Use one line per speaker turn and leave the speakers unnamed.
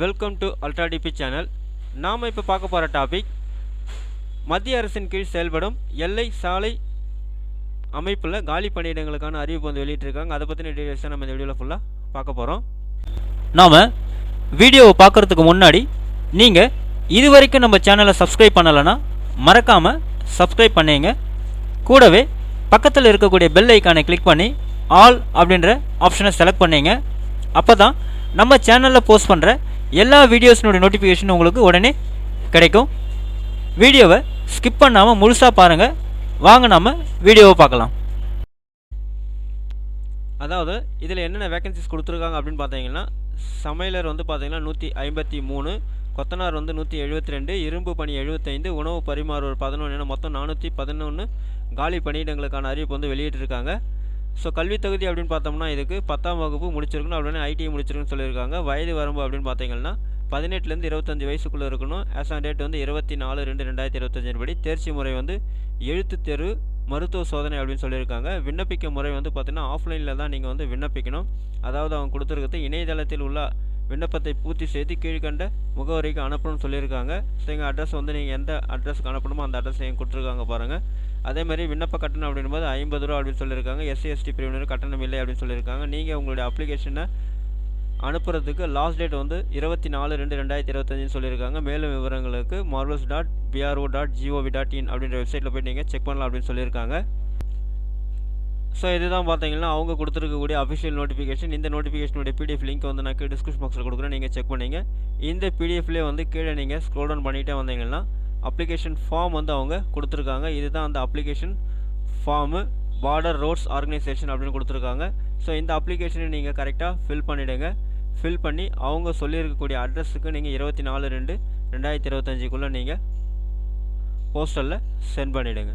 Welcome to ultra DP channel நாம் இப்போ பார்க்க போகிற டாபிக் மத்திய அரசின் கீழ் செயல்படும் எல்லை சாலை அமைப்பில் காலி பணியிடங்களுக்கான அறிவிப்பு வந்து வெளியிட்டிருக்காங்க. அதை பற்றின டீடைல்ஸை நம்ம இந்த வீடியோவில் ஃபுல்லாக பார்க்க போகிறோம்
நாம் வீடியோவை பார்க்குறதுக்கு முன்னாடி நீங்கள் இது வரைக்கும் நம்ம சேனலை சப்ஸ்கிரைப் பண்ணலைன்னா மறக்காமல் சப்ஸ்கிரைப் பண்ணீங்க. கூடவே பக்கத்தில் இருக்கக்கூடிய பெல் ஐக்கானை கிளிக் பண்ணி ஆல் அப்படின்ற ஆப்ஷனை செலக்ட் பண்ணீங்க. அப்போ தான் நம்ம சேனலில் போஸ்ட் பண்ணுற எல்லா வீடியோஸினுடைய நோட்டிஃபிகேஷன் உங்களுக்கு உடனே கிடைக்கும். வீடியோவை ஸ்கிப் பண்ணாமல் முழுசாக பாருங்கள் வாங்க நாம் வீடியோவை பார்க்கலாம்.
அதாவது இதில் என்னென்ன வேகன்சிஸ் கொடுத்துருக்காங்க அப்படின்னு பார்த்தீங்கன்னா சமையலர் வந்து பார்த்தீங்கன்னா நூற்றி ஐம்பத்தி மூணு கொத்தனார் வந்து நூற்றி எழுபத்தி ரெண்டு இரும்பு பணி எழுபத்தைந்து உணவு பரிமாறுவர் பதினொன்று என மொத்தம் நானூற்றி பதினொன்று காலி பணியிடங்களுக்கான அறிவிப்பு வந்து வெளியிட்டிருக்காங்க. ஸோ கல்வி தகுதி அப்படின்னு பார்த்தோம்னா இதுக்கு பத்தாம் வகுப்பு முடிச்சிருக்கணும் அப்படின்னு ஐடிஐ முடிச்சிருக்குன்னு சொல்லியிருக்காங்க. வயது வரம்பு அப்படின்னு பார்த்தீங்கன்னா பதினெட்டுலேருந்து இருபத்தஞ்சி வயசுக்குள்ளே இருக்கணும். ஆஸ் ஆன் டேட் வந்து இருபத்தி நாலு ரெண்டு ரெண்டாயிரத்தி இருபத்தஞ்சின் படி தேர்ச்சி முறை வந்து எழுத்து தேர்வு மருத்துவ சோதனை அப்படின்னு சொல்லியிருக்காங்க. விண்ணப்பிக்க முறை வந்து பார்த்தீங்கன்னா ஆஃப்லைனில் தான் நீங்கள் வந்து விண்ணப்பிக்கணும். அதாவது அவங்க கொடுத்துருக்கிறது இணையதளத்தில் உள்ள விண்ணப்பத்தை பூர்த்தி செய்து கீழ்கண்ட முகவரிக்கு அனுப்பணும்னு சொல்லியிருக்காங்க. ஸோ எங்கள் அட்ரஸ் வந்து நீங்கள் எந்த அட்ரஸ்க்கு அனுப்பணுமோ அந்த அட்ரஸ் நீங்கள் கொடுத்துருக்காங்க பாருங்கள் அதே மாதிரி விண்ணப்ப கட்டணம் அப்படின்போது ஐம்பது ரூபா அப்படின்னு சொல்லியிருக்காங்க. எஸ்சி எஸ்டி பிரிவினர் கட்டணம் இல்லை அப்படின்னு சொல்லியிருக்காங்க. நீங்கள் உங்களுடைய அப்ளிகேஷனை அனுப்புறதுக்கு லாஸ்ட் டேட் வந்து இருபத்தி நாலு ரெண்டு ரெண்டாயிரத்தி இருபத்தஞ்சுன்னு சொல்லியிருக்காங்க. மேலும் விவரங்களுக்கு marvels dot BRO dot GOV dot in அப்படின்ற வெப்சைட்டில் போய் நீங்கள் செக் பண்ணலாம் அப்படின்னு சொல்லியிருக்காங்க. ஸோ இதுதான் பார்த்தீங்கன்னா அவங்க கொடுத்துருக்கக்கூடிய அஃபிஷியல் நோட்டிஃபிகேஷன் இந்த நோட்டிஃபிகேஷனுடைய பிடிஎஃப் லிங்க் வந்து நான் டிஸ்கிரிப்ஷன் பாக்ஸில் கொடுக்குறேன். நீங்கள் செக் பண்ணிங்க. இந்த பிடிஎஃப்லேயே வந்து கீழே நீங்கள் ஸ்க்ரோல் டவுன் பண்ணிகிட்டே வந்தீங்கன்னா அப்ளிகேஷன் ஃபார்ம் வந்து அவங்க கொடுத்துருக்காங்க. இதுதான் அந்த application form border roads organisation அப்படின்னு கொடுத்துருக்காங்க. ஸோ இந்த அப்ளிகேஷனை நீங்கள் கரெக்டாக ஃபில் பண்ணிவிடுங்க ஃபில் பண்ணி அவங்க சொல்லியிருக்கக்கூடிய அட்ரஸுக்கு நீங்கள் இருபத்தி நாலு ரெண்டு ரெண்டாயிரத்தி இருபத்தஞ்சிக்குள்ளே நீங்கள் போஸ்டலில் சென்ட் பண்ணிவிடுங்க